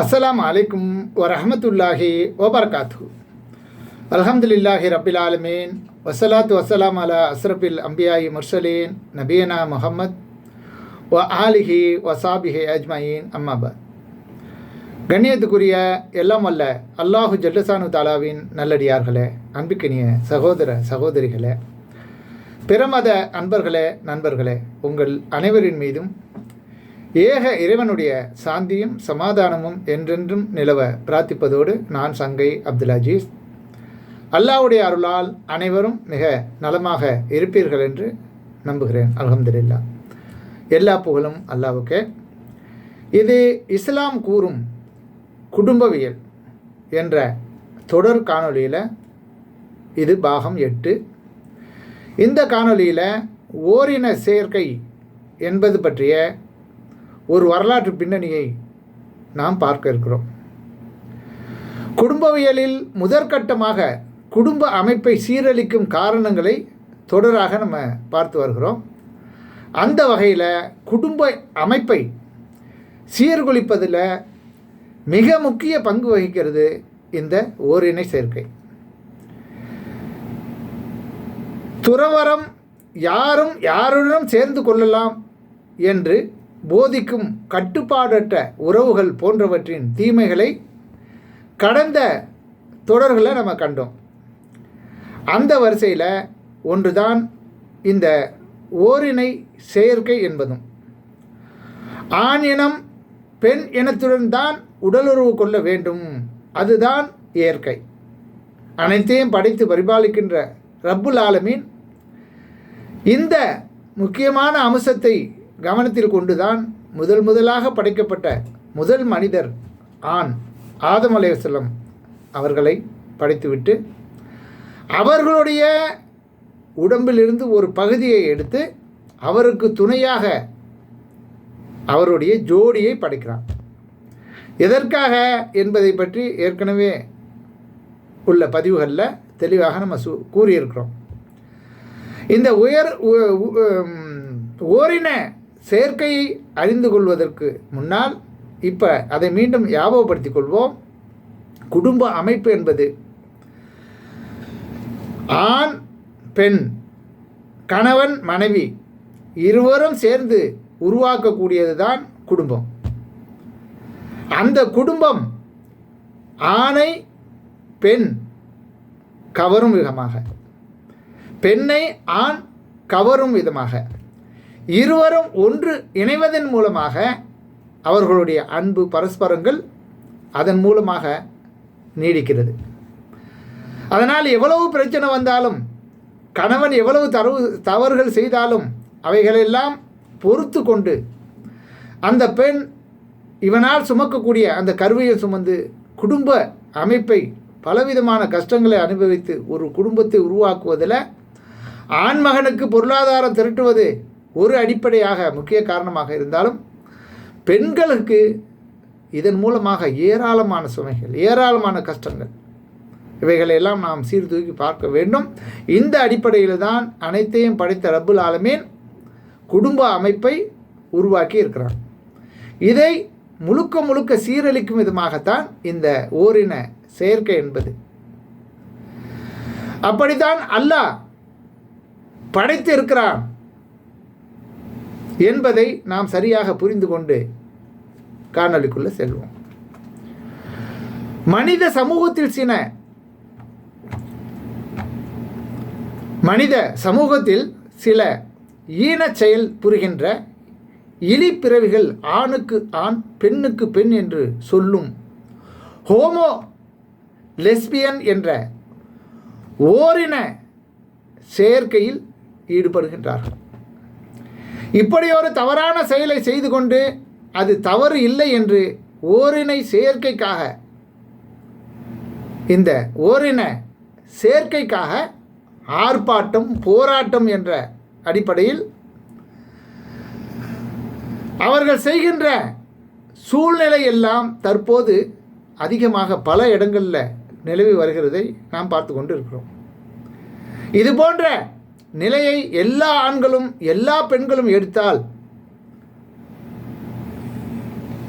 அஸ்லாம் அலைக்கும் வரஹமத்துல்லாஹி வபரகாத்து அல்ஹம்துலில்லாஹி ரபில் ஆலமீன். வசலாத்து வசலாம் அலா அஸ்ரபில் அம்பியாயி முர்சலீன். நபியனா முஹம்மத் வ ஆலிஹி வசாபிஹி அஜ்மாயின். அம்மாபாத் கண்ணியத்துக்குரிய எல்லாம் அல்ல அல்லாஹு ஜல்லசானு தாலாவின் நல்லடியார்களே அன்புக்கினிய சகோதர சகோதரிகளே பிறமத அன்பர்களே நண்பர்களே உங்கள் அனைவரின் மீதும் ஏக இறைவனுடைய சாந்தியும் சமாதானமும் என்றென்றும் நிலவ பிரார்த்திப்பதோடு நான் சங்கை அப்துல் அஜீஸ். அல்லாவுடைய அருளால் அனைவரும் மிக நலமாக இருப்பீர்கள் என்று நம்புகிறேன். அலமதுல்லா எல்லா புகழும் அல்லாவுக்கே. இது இஸ்லாம் கூறும் குடும்பவியல் என்ற தொடர் காணொளியில் இது பாகம் எட்டு. இந்த காணொளியில் ஓரின சேர்க்கை என்பது பற்றிய ஒரு வரலாற்று பின்னணியை நாம் பார்க்க இருக்கிறோம். குடும்பவியலில் முதற்கட்டமாக குடும்ப அமைப்பை சீரழிக்கும் காரணங்களை தொடராக நம்ம பார்த்து வருகிறோம். அந்த வகையில் குடும்ப அமைப்பை சீர்குலைப்பதில் மிக முக்கிய பங்கு வகிக்கிறது இந்த ஓரிணை சேர்க்கை. துறவரம் யாரும் யாருடனும் சேர்ந்து கொள்ளலாம் என்று போதிக்கும் கட்டுப்பாடற்ற உறவுகள் போன்றவற்றின் தீமைகளை கடந்த தொடர்களை நம்ம கண்டோம். அந்த வரிசையில் ஒன்றுதான் இந்த ஓரினை செயற்கை என்பதும். ஆண் இனம் பெண் இனத்துடன் தான் உடலுறவு கொள்ள வேண்டும். அதுதான் இயற்கை அனைத்தையும் படைத்து பரிபாலிக்கின்ற ரப்புல் ஆலமீன் இந்த முக்கியமான அம்சத்தை கவனத்தில் கொண்டுதான் முதல் முதலாக படைக்கப்பட்ட முதல் மனிதர் ஆண் ஆதம் அலைவசல்லம் அவர்களை படைத்துவிட்டு அவர்களுடைய உடம்பிலிருந்து ஒரு பகுதியை எடுத்து அவருக்கு துணையாக அவருடைய ஜோடியை படைக்கிறான். எதற்காக என்பதை பற்றி ஏற்கனவே உள்ள பதிவுகளில் தெளிவாக நம்ம சு கூறியிருக்கிறோம். இந்த உயர் உ- ஓரின சேர்க்கையை அறிந்து கொள்வதற்கு முன்னால் இப்போ அதை மீண்டும் ஞாபகப்படுத்திக் கொள்வோம். குடும்ப அமைப்பு என்பது ஆண் பெண் கணவன் மனைவி இருவரும் சேர்ந்து உருவாக்கக்கூடியது தான் குடும்பம். அந்த குடும்பம் ஆணை பெண் கவரும் விதமாக. பெண்ணை ஆண் கவரும் விதமாக. இருவரும் ஒன்று இணைவதன் மூலமாக அவர்களுடைய அன்பு பரஸ்பரங்கள் அதன் மூலமாக நீடிக்கிறது. அதனால் எவ்வளவு பிரச்சனை வந்தாலும் கணவன் எவ்வளவு தரவு தவறுகள் செய்தாலும் அவைகளெல்லாம் பொறுத்து கொண்டு அந்த பெண் இவனால் சுமக்கக்கூடிய அந்த கருவியை சுமந்து குடும்ப அமைப்பை பலவிதமான கஷ்டங்களை அனுபவித்து ஒரு குடும்பத்தை உருவாக்குவதில் ஆண்மகனுக்கு பொருளாதாரம் திரட்டுவது ஒரு அடிப்படையாக முக்கிய காரணமாக இருந்தாலும் பெண்களுக்கு இதன் மூலமாக ஏராளமான சுமைகள் ஏராளமான கஷ்டங்கள். இவைகளெல்லாம் நாம் சீர்தூக்கி பார்க்க வேண்டும். இந்த அடிப்படையில் தான் அனைத்தையும் படைத்த ரப்புல் ஆலமீன் குடும்ப அமைப்பை உருவாக்கி இருக்கிறான். இதை முழுக்க முழுக்க சீரழிக்கும் விதமாகத்தான் இந்த ஓரின செயற்கை என்பது. அப்படித்தான் அல்லாஹ் படைத்து இருக்கிறான் என்பதை நாம் சரியாக புரிந்து கொண்டு காணொலிக்குள்ளே செல்வோம். மனித சமூகத்தில் சில மனித சமூகத்தில் சில ஈனச் செயல் புரிகின்ற இலிப்பிறவிகள் ஆணுக்கு ஆண் பெண்ணுக்கு பெண் என்று சொல்லும் ஹோமோ லெஸ்பியன் என்ற ஓரின சேர்க்கையில் ஈடுபடுகின்றார்கள். இப்படி ஒரு தவறான செயலை செய்து கொண்டு அது தவறு இல்லை என்று ஓரினை சேர்க்கைக்காக இந்த ஓரின சேர்க்கைக்காக ஆர்ப்பாட்டம் போராட்டம் என்ற அடிப்படையில் அவர்கள் செய்கின்ற சூழ்நிலை எல்லாம் தற்போது அதிகமாக பல இடங்களில் நிலவி வருகிறதை நாம் பார்த்து கொண்டு இருக்கிறோம் இது போன்ற நிலையை எல்லா ஆண்களும் எல்லா பெண்களும் எடுத்தால்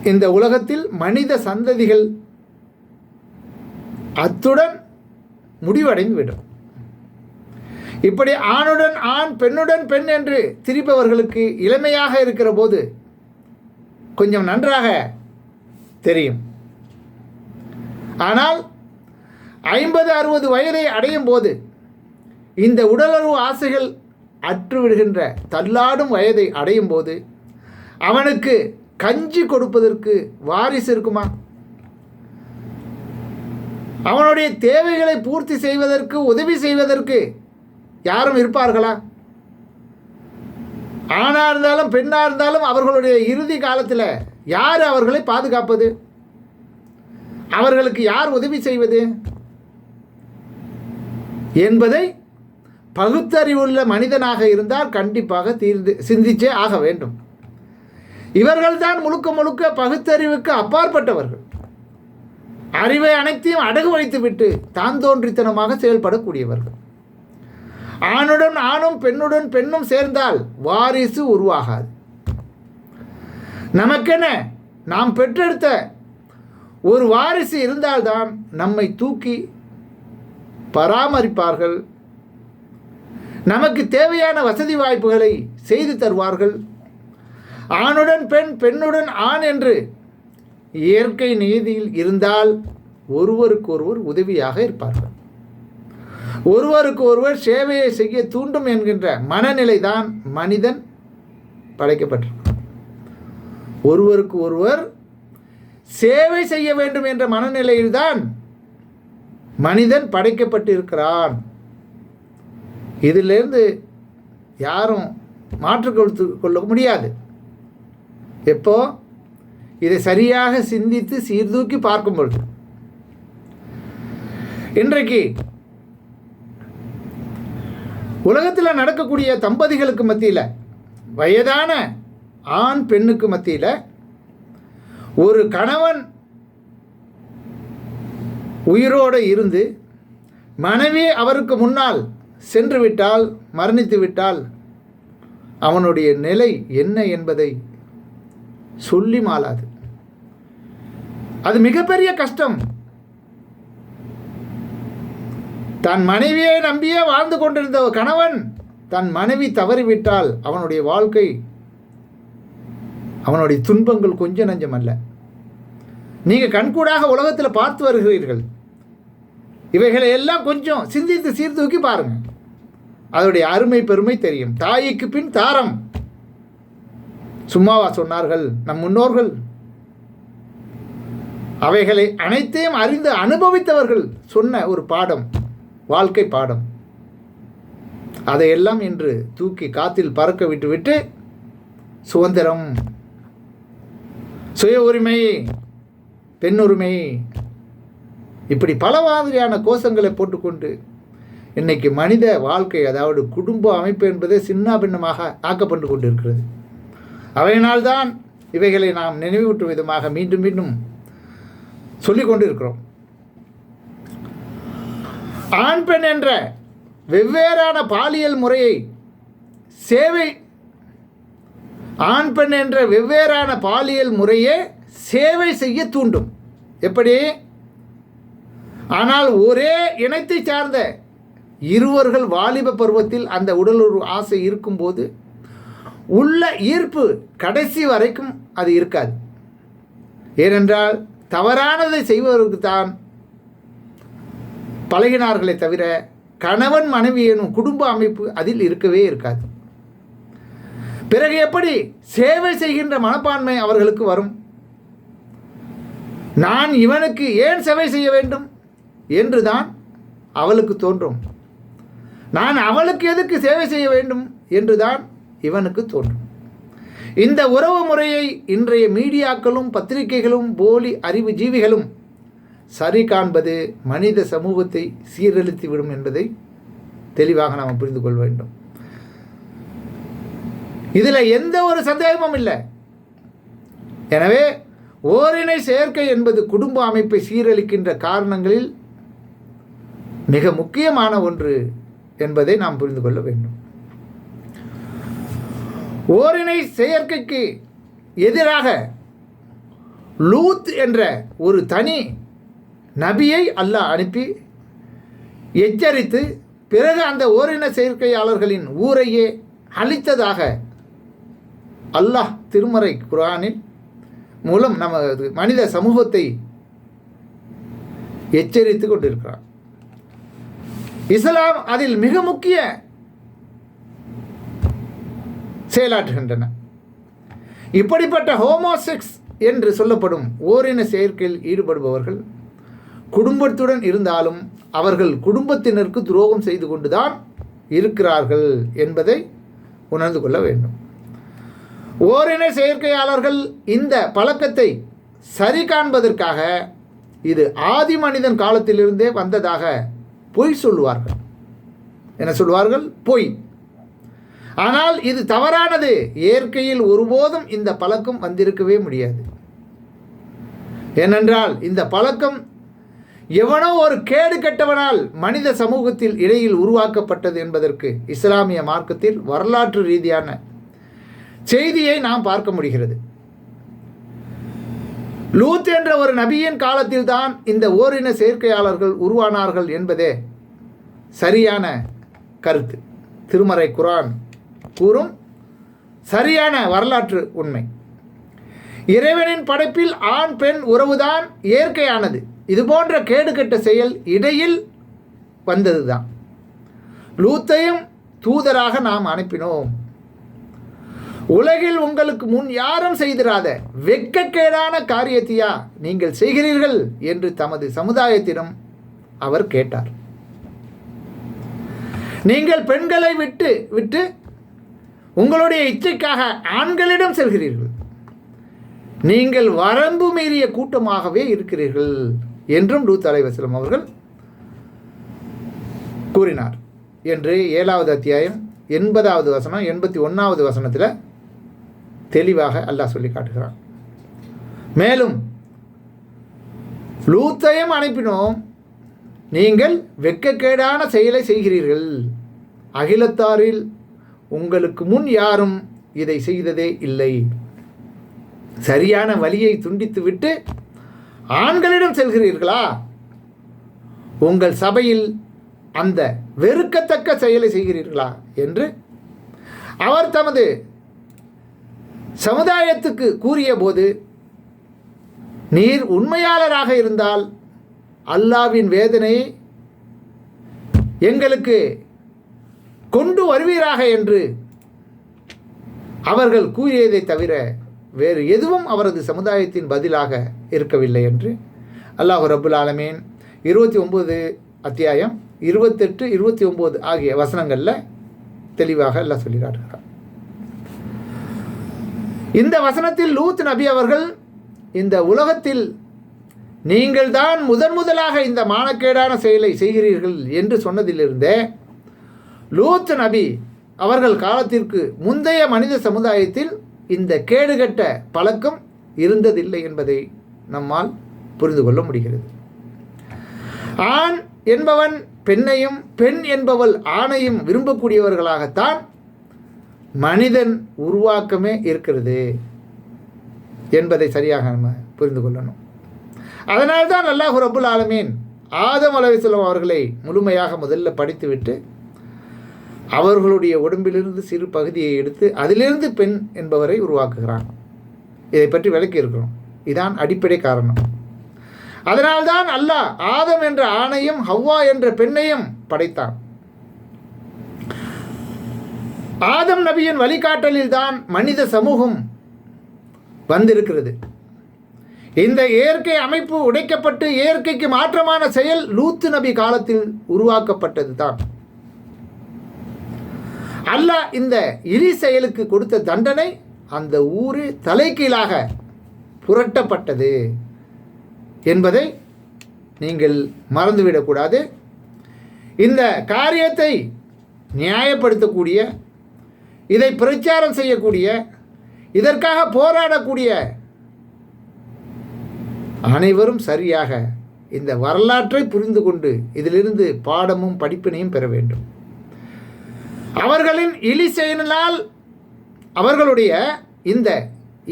இந்த உலகத்தில் மனித சந்ததிகள் அத்துடன் முடிவடைந்து விடும் இப்படி ஆணுடன் ஆண் பெண்ணுடன் பெண் என்று திரிப்பவர்களுக்கு இளமையாக இருக்கிற போது கொஞ்சம் நன்றாக தெரியும். ஆனால் ஐம்பது அறுபது வயதை அடையும் போது இந்த உடலுறவு ஆசைகள் அற்றுவிடுகின்ற தள்ளாடும் வயதை அடையும் போது அவனுக்கு கஞ்சி கொடுப்பதற்கு வாரிசு இருக்குமா? அவனுடைய தேவைகளை பூர்த்தி செய்வதற்கு உதவி செய்வதற்கு யாரும் இருப்பார்களா? ஆணாக இருந்தாலும் பெண்ணாக இருந்தாலும் அவர்களுடைய இறுதி காலத்தில் யார் அவர்களை பாதுகாப்பது? அவர்களுக்கு யார் உதவி செய்வது? என்பதை பகுத்தறிவுள்ள மனிதனாக இருந்தால் கண்டிப்பாக தீர்ந்து சிந்திச்சே ஆக வேண்டும். இவர்கள்தான் முழுக்க முழுக்க பகுத்தறிவுக்கு அப்பாற்பட்டவர்கள். அறிவை அனைத்தையும் அடகு வைத்துவிட்டு தான் தோன்றித்தனமாக செயல்படக்கூடியவர்கள். ஆணுடன் ஆணும் பெண்ணுடன் பெண்ணும் சேர்ந்தால் வாரிசு உருவாகாது. நமக்கென நாம் பெற்றெடுத்த ஒரு வாரிசு இருந்தால்தான் நம்மை தூக்கி பராமரிப்பார்கள் நமக்கு தேவையான வசதி வாய்ப்புகளை செய்து தருவார்கள். ஆணுடன் பெண் பெண்ணுடன் ஆண் என்று இயற்கை நீதியில் இருந்தால் ஒருவருக்கு ஒருவர் உதவியாக இருப்பார்கள். ஒருவருக்கு ஒருவர் சேவையை செய்ய தூண்டும் என்கின்ற மனநிலை தான் மனிதன் படைக்கப்பட்டிருக்கும் ஒருவருக்கு ஒருவர் சேவை செய்ய வேண்டும் என்ற மனநிலையில்தான் மனிதன் படைக்கப்பட்டிருக்கிறான். இதிலேருந்து யாரும் மாற்று கொடுத்து கொள்ள முடியாது. எப்போ? இதை சரியாக சிந்தித்து சீர்தூக்கி பார்க்கும் பொழுது. இன்றைக்கு உலகத்தில் நடக்கக்கூடிய தம்பதிகளுக்கு மத்தியில் வயதான ஆண் பெண்ணுக்கு மத்தியில் ஒரு கணவன் உயிரோடு இருந்து மனைவி அவருக்கு முன்னால் சென்று விட்டால் மரணித்து விட்டால் அவனுடைய நிலை என்ன என்பதை சொல்லி மாளாது. அது மிகப்பெரிய கஷ்டம். தன் மனைவியை நம்பியே வாழ்ந்து கொண்டிருந்த கணவன் தன் மனைவி தவறிவிட்டால் அவனுடைய வாழ்க்கை அவனுடைய துன்பங்கள் கொஞ்சம் நஞ்சம் அல்ல. நீங்கள் கண்கூடாக உலகத்தில் பார்த்து வருகிறீர்கள். இவைகளை எல்லாம் கொஞ்சம் சிந்தித்து சீர்தூக்கி பாருங்கள். அதோடைய அருமை பெருமை தெரியும். தாய்க்கு பின் தாரம். சும்மாவா சொன்னார்கள் நம் முன்னோர்கள். அவைகளை அனைத்தையும் அறிந்து அனுபவித்தவர்கள் சொன்ன ஒரு பாடம் வாழ்க்கை பாடம். அதையெல்லாம் இன்று தூக்கி காத்தில் பறக்க விட்டுவிட்டு சுதந்திரம். சுய உரிமை பெண்ணுரிமை இப்படி பல மாதிரியான கோஷங்களை போட்டுக்கொண்டு இன்னைக்கு மனித வாழ்க்கை அதாவது குடும்ப அமைப்பு என்பதே சின்ன பின்னமாக ஆக்கப்பட்டு கொண்டிருக்கிறது. அவையினால்தான் இவைகளை நாம் நினைவூட்டும் விதமாக மீண்டும் மீண்டும் சொல்லிக் கொண்டிருக்கிறோம். ஆண் பெண் என்ற வெவ்வேறான பாலியல் முறையை சேவை ஆண் பெண் என்ற வெவ்வேறான பாலியல் முறையே சேவை செய்ய தூண்டும். எப்படி? ஆனால் ஒரே இனத்தை சார்ந்த இருவர்கள் வாலிப பருவத்தில் அந்த உடலுறவு ஆசை இருக்கும்போது உள்ள ஈர்ப்பு கடைசி வரைக்கும் அது இருக்காது. ஏனென்றால் தவறானதை செய்வதற்கு தான் பழகினார்களே தவிர கணவன் மனைவி எனும் குடும்ப அமைப்பு அதில் இருக்கவே இருக்காது. பிறகு எப்படி சேவை செய்கின்ற மனப்பான்மை அவர்களுக்கு வரும்? நான் இவனுக்கு ஏன் சேவை செய்ய வேண்டும்? என்றுதான் அவளுக்கு தோன்றும். நான் அவளுக்கு எதுக்கு சேவை செய்ய வேண்டும் என்றுதான் இவனுக்கு தோன்றும். இந்த உறவு முறையை இன்றைய மீடியாக்களும் பத்திரிகைகளும் போலி அறிவு ஜீவிகளும் சரி காண்பது மனித சமூகத்தை சீரழித்துவிடும் என்பதை தெளிவாக நாம் புரிந்து கொள்ள வேண்டும். இதில் எந்த ஒரு சந்தேகமும் இல்லை. எனவே ஓரினை சேர்க்கை என்பது குடும்ப அமைப்பை சீரழிக்கின்ற காரணங்களில் மிக முக்கியமான ஒன்று என்பதை நாம் புரிந்து கொள்ள வேண்டும். ஓரினை செயற்கைக்கு எதிராக லூத் என்ற ஒரு தனி நபியை அல்லாஹ் அனுப்பி எச்சரித்து பிறகு அந்த ஓரின செயற்கையாளர்களின் ஊரையே அழித்ததாக அல்லாஹ் திருமறை குரானில் மூலம் நமது மனித சமூகத்தை எச்சரித்து கொண்டிருக்கிறார் இஸ்லாம் அதில் மிக முக்கிய செயலாற்றுகின்றன. இப்படிப்பட்ட ஹோமோசெக்ஸ் என்று சொல்லப்படும் ஓரின செயற்கையில் ஈடுபடுபவர்கள் குடும்பத்துடன் இருந்தாலும் அவர்கள் குடும்பத்தினருக்கு துரோகம் செய்து கொண்டுதான் இருக்கிறார்கள் என்பதை உணர்ந்து கொள்ள வேண்டும். ஓரின செயற்கையாளர்கள் இந்த பழக்கத்தை சரி காண்பதற்காக இது ஆதி மனிதன் காலத்திலிருந்தே வந்ததாக பொய் சொல்லுவார்கள். என்ன சொல்வார்கள் பொய். ஆனால் இது தவறானது. இயற்கையில் ஒருபோதும் இந்த பழக்கம் வந்திருக்கவே முடியாது. ஏனென்றால் இந்த பழக்கம் எவனோ ஒரு கேடு கெட்டவனால் மனித சமூகத்தில் இடையில் உருவாக்கப்பட்டது என்பதற்கு இஸ்லாமிய மார்க்கத்தில் வரலாற்று ரீதியான செய்தியை நாம் பார்க்க முடிகிறது. லூத் என்ற ஒரு நபியின் காலத்தில் தான் இந்த ஓரின சேர்க்கையாளர்கள் உருவானார்கள் என்பதே சரியான கருத்து. திருமறை குரான் கூறும் சரியான வரலாற்று உண்மை. இறைவனின் படைப்பில் ஆண் பெண் உறவுதான் இயற்கையானது. இது போன்ற கேடுகட்ட செயல் இடையில் வந்ததுதான். லூத்தையும் தூதராக நாம் அனுப்பினோம். உலகில் உங்களுக்கு முன் யாரும் செய்திராத வெட்கக்கேடான காரியத்தையா நீங்கள் செய்கிறீர்கள் என்று தமது சமுதாயத்திடம் அவர் கேட்டார். நீங்கள் பெண்களை விட்டு விட்டு உங்களுடைய இச்சைக்காக ஆண்களிடம் செல்கிறீர்கள். நீங்கள் வரம்பு மீறிய கூட்டமாகவே இருக்கிறீர்கள் என்றும் லூத் அலைவசலம் அவர்கள் கூறினார். என்று ஏழாவது அத்தியாயம் எண்பதாவது வசனம் எண்பத்தி ஒன்றாவது வசனத்தில் தெளிவாக அல்லாஹ் சொல்லி காட்டுகிறான். மேலும் லூத்தையும் அனுப்பினோம். நீங்கள் வெட்கக்கேடான செயலை செய்கிறீர்கள். அகிலத்தாரில் உங்களுக்கு முன் யாரும் இதை செய்ததே இல்லை. சரியான வழியை துண்டித்துவிட்டு ஆண்களிடம் செல்கிறீர்களா? உங்கள் சபையில் அந்த வெறுக்கத்தக்க செயலை செய்கிறீர்களா? என்று அவர் தமது சமுதாயத்துக்கு கூறிய போது நீர் உண்மையாளராக இருந்தால் அல்லாவின் வேதனையை எங்களுக்கு கொண்டு வருவீராக என்று அவர்கள் கூறியதை தவிர வேறு எதுவும் அவரது சமுதாயத்தின் பதிலாக இருக்கவில்லை என்று அல்லாஹு ரபுல் ஆலமீன் இருபத்தி ஒம்பது அத்தியாயம் இருபத்தெட்டு இருபத்தி ஒம்பது ஆகிய வசனங்களில் தெளிவாக எல்லாம் சொல்லி இந்த வசனத்தில் லூத் நபி அவர்கள் இந்த உலகத்தில் நீங்கள் தான் முதன் முதலாக இந்த மானக்கேடான செயலை செய்கிறீர்கள் என்று சொன்னதிலிருந்தே லூத் நபி அவர்கள் காலத்திற்கு முந்தைய மனித சமுதாயத்தில் இந்த கேடுகட்ட பழக்கம் இருந்ததில்லை என்பதை நம்மால் புரிந்து கொள்ள முடிகிறது. ஆண் என்பவன் பெண்ணையும் பெண் என்பவள் ஆணையும் விரும்பக்கூடியவர்களாகத்தான் மனிதன் உருவாக்கமே இருக்கிறது என்பதை சரியாக நம்ம புரிந்து கொள்ளணும். அதனால்தான் அல்லாஹ் ரபுல் ஆலமீன் ஆதம் அலவிசலம் அவர்களை முழுமையாக முதல்ல படித்துவிட்டு அவர்களுடைய உடம்பிலிருந்து சிறு பகுதியை எடுத்து அதிலிருந்து பெண் என்பவரை உருவாக்குகிறான். இதை பற்றி விளக்கி இருக்கிறோம் இதான் அடிப்படை காரணம். அதனால்தான் அல்லாஹ் ஆதம் என்ற ஆணையும் ஹவ்வா என்ற பெண்ணையும் படைத்தான். ஆதம் நபியின் வழிகாட்டலில் தான் மனித சமூகம் வந்திருக்கிறது. இந்த இயற்கை அமைப்பு உடைக்கப்பட்டு இயற்கைக்கு மாற்றமான செயல் லூத்து நபி காலத்தில் உருவாக்கப்பட்டது தான் அல்லாஹ் இந்த இலி செயலுக்கு கொடுத்த தண்டனை அந்த ஊரு தலைகீழாக புரட்டப்பட்டது என்பதை நீங்கள் மறந்துவிடக்கூடாது. இந்த காரியத்தை நியாயப்படுத்தக்கூடிய இதை பிரச்சாரம் செய்யக்கூடிய இதற்காக போராடக்கூடிய அனைவரும் சரியாக இந்த வரலாற்றை புரிந்து கொண்டு இதிலிருந்து பாடமும் படிப்பினையும் பெற வேண்டும். அவர்களின் இலி செயலினால் அவர்களுடைய இந்த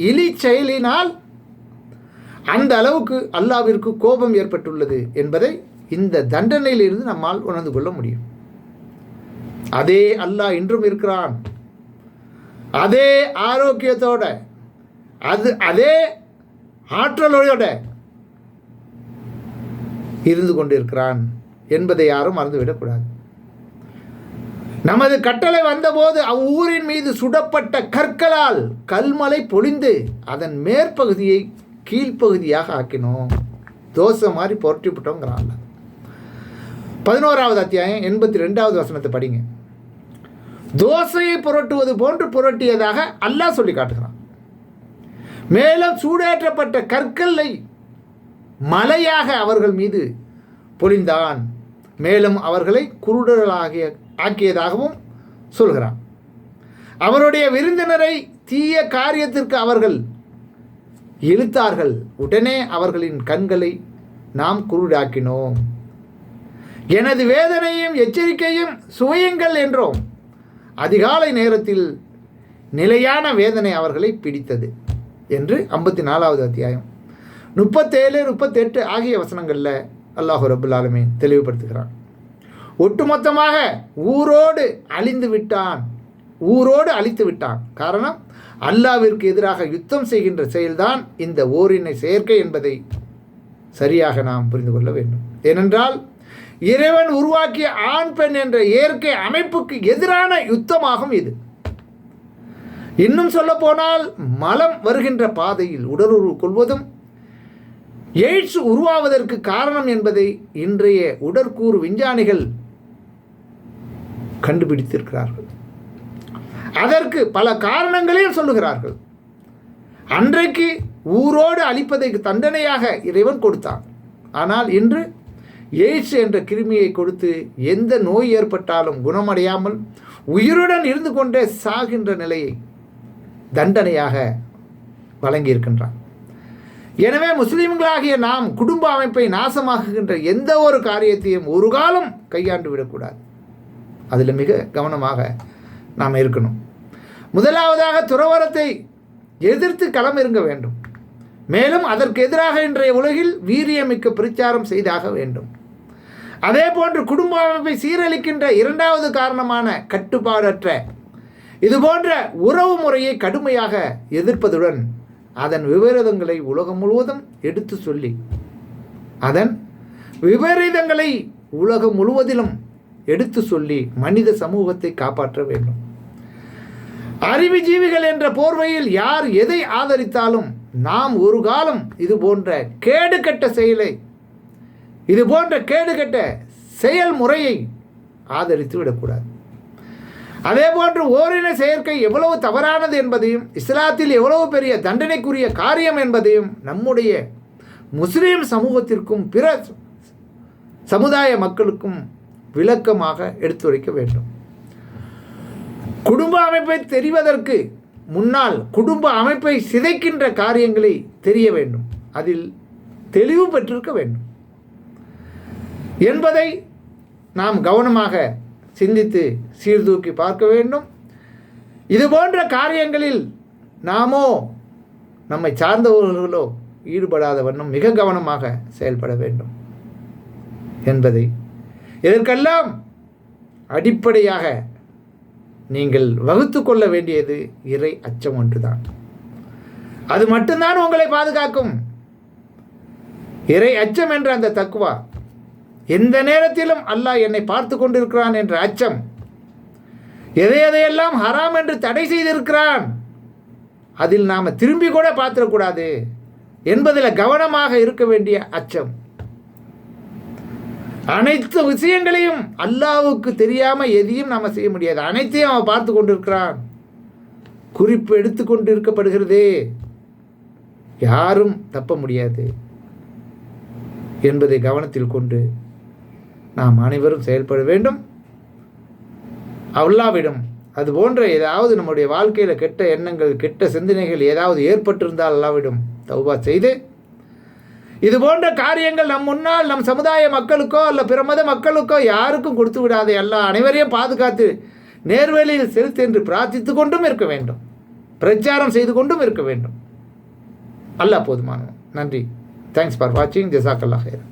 இலி செயலினால் அந்த அளவுக்கு அல்லாவிற்கு கோபம் ஏற்பட்டுள்ளது என்பதை இந்த தண்டனையிலிருந்து நம்மால் உணர்ந்து கொள்ள முடியும். அதே அல்லாஹ் இன்றும் இருக்கிறான். அதே ஆரோக்கியத்தோட அது அதே ஆற்றலோட இருந்து கொண்டிருக்கிறான் என்பதை யாரும் மறந்துவிடக்கூடாது. நமது கட்டளை வந்தபோது அவ்வூரின் மீது சுடப்பட்ட கற்களால் கல்மலை பொழிந்து அதன் மேற்பகுதியை கீழ்ப்பகுதியாக ஆக்கினோம். தோசை மாதிரி புரட்டி விட்டோங்கிறான்ல பதினோராவது அத்தியாயம் எண்பத்தி ரெண்டாவது வசனத்தை படிங்க. தோசையை புரட்டுவது போன்று புரட்டியதாக அல்லாஹ் சொல்லி காட்டுகிறான். மேலும் சூடேற்றப்பட்ட கற்களை மலையாக அவர்கள் மீது பொழிந்தான். மேலும் அவர்களை குருடர்களாகிய ஆக்கியதாகவும் சொல்கிறான். அவருடைய விருந்தினரை தீய காரியத்திற்கு அவர்கள் இழுத்தார்கள். உடனே அவர்களின் கண்களை நாம் குருடாக்கினோம். எனது வேதனையும் எச்சரிக்கையும் சுவையுங்கள் என்றோம். அதிகாலை நேரத்தில் நிலையான வேதனை அவர்களை பிடித்தது என்று ஐம்பத்தி நாலாவது அத்தியாயம். முப்பத்தேழு முப்பத்தெட்டு ஆகிய வசனங்களில் அல்லாஹு ரபுல் ஆலமீன் தெளிவுபடுத்துகிறான். ஒட்டுமொத்தமாக ஊரோடு அழிந்து விட்டான். ஊரோடு அழித்து விட்டான். காரணம் அல்லாவிற்கு எதிராக யுத்தம் செய்கின்ற செயல்தான் இந்த ஓரினை செயற்கை என்பதை சரியாக நாம் புரிந்து கொள்ள வேண்டும். ஏனென்றால் இறைவன் உருவாக்கிய ஆண் பெண் என்ற இயற்கை அமைப்புக்கு எதிரான யுத்தமாகும் இது. இன்னும் சொல்ல போனால் மலம் வருகின்ற பாதையில் உடலுறவு கொள்வதும் எய்ட்ஸ் உருவாவதற்கு காரணம் என்பதை இன்றைய உடற்கூறு விஞ்ஞானிகள் கண்டுபிடித்திருக்கிறார்கள். அதற்கு பல காரணங்களையும் சொல்லுகிறார்கள். அன்றைக்கு ஊரோடு அழிப்பதற்கு தண்டனையாக இறைவன் கொடுத்தான். ஆனால் இன்று எய்ட்ஸ் என்ற கிருமியை கொடுத்து எந்த நோய் ஏற்பட்டாலும் குணமடையாமல் உயிருடன் இருந்து கொண்டே சாகின்ற நிலையை தண்டனையாக வழங்கியிருக்கின்றான். எனவே முஸ்லீம்களாகிய நாம் குடும்ப அமைப்பை நாசமாக்குகின்ற எந்த ஒரு காரியத்தையும் ஒரு காலம் கையாண்டு விடக்கூடாது. அதில் மிக கவனமாக நாம் இருக்கணும். முதலாவதாக துறவரத்தை எதிர்த்து களமிறங்க வேண்டும். மேலும் அதற்கு எதிராக இன்றைய உலகில் வீரியமிக்க பிரச்சாரம் செய்தாக வேண்டும். அதே போன்று குடும்ப அமைப்பை சீரழிக்கின்ற இரண்டாவது காரணமான கட்டுப்பாடற்ற இதுபோன்ற உறவு முறையை கடுமையாக எதிர்ப்பதுடன் அதன் விபரீதங்களை உலகம் முழுவதும் எடுத்து சொல்லி அதன் விபரீதங்களை உலகம் முழுவதிலும் எடுத்து சொல்லி மனித சமூகத்தை காப்பாற்ற வேண்டும். அறிவுஜீவிகள் என்ற போர்வையில் யார் எதை ஆதரித்தாலும் நாம் ஒரு காலம் இது போன்ற கேடுகட்ட செயலை இது போன்ற கேடுகட்ட செயல்முறையை ஆதரித்து விடக்கூடாது அதே போன்று ஓரின செயற்கை எவ்வளவு தவறானது என்பதையும் இஸ்லாத்தில் எவ்வளவு பெரிய தண்டனைக்குரிய காரியம் என்பதையும் நம்முடைய முஸ்லீம் சமூகத்திற்கும் பிற சமுதாய மக்களுக்கும் விளக்கமாக எடுத்துரைக்க வேண்டும். குடும்ப அமைப்பை தெரிவதற்கு முன்னால் குடும்ப அமைப்பை சிதைக்கின்ற காரியங்களை தெரிய வேண்டும். அதில் தெளிவு பெற்றிருக்க வேண்டும். என்பதை நாம் கவனமாக சிந்தித்து சீர்தூக்கி பார்க்க வேண்டும். இது போன்ற காரியங்களில் நாமோ நம்மை சார்ந்தவர்களோ ஈடுபடாத வண்ணம் மிக கவனமாக செயல்பட வேண்டும். என்பதை இதற்கெல்லாம் அடிப்படையாக நீங்கள் வகுத்து கொள்ள வேண்டியது இறை அச்சம் ஒன்றுதான். அது மட்டும்தான் உங்களை பாதுகாக்கும். இறை அச்சம் என்ற அந்த தக்குவா எந்த நேரத்திலும் அல்லாஹ் என்னை பார்த்து கொண்டிருக்கிறான் என்ற அச்சம். எதை எதையெல்லாம் ஹராம் என்று தடை செய்திருக்கிறான் அதில் நாம் திரும்பி கூட பார்த்துடக்கூடாது என்பதில் கவனமாக இருக்க வேண்டிய அச்சம். அனைத்து விஷயங்களையும் அல்லாவுக்கு தெரியாமல் எதையும் நாம் செய்ய முடியாது. அனைத்தையும் அவன் பார்த்து கொண்டிருக்கிறான். குறிப்பு எடுத்து கொண்டிருக்கப்படுகிறது. யாரும் தப்ப முடியாது என்பதை கவனத்தில் கொண்டு நாம் அனைவரும் செயல்பட வேண்டும். அல்லாவிடம் அது போன்ற ஏதாவது நம்முடைய வாழ்க்கையில் கெட்ட எண்ணங்கள் கெட்ட சிந்தனைகள் ஏதாவது ஏற்பட்டிருந்தால் அல்லாவிடும் தௌபா செய்து இது போன்ற காரியங்கள் நம் முன்னால் நம் சமுதாய மக்களுக்கோ அல்ல பிற மத மக்களுக்கோ யாருக்கும் கொடுத்து விடாத. எல்லா அனைவரையும் பாதுகாத்து நேர்வழியில் செலுத்து என்று பிரார்த்தித்து கொண்டும் இருக்க வேண்டும். பிரச்சாரம் செய்து கொண்டும் இருக்க வேண்டும். அல்லாஹ் போதுமானவன். நன்றி. தேங்க்ஸ் ஃபார் வாட்சிங் ஜெசாக்கல்லா ஹேர்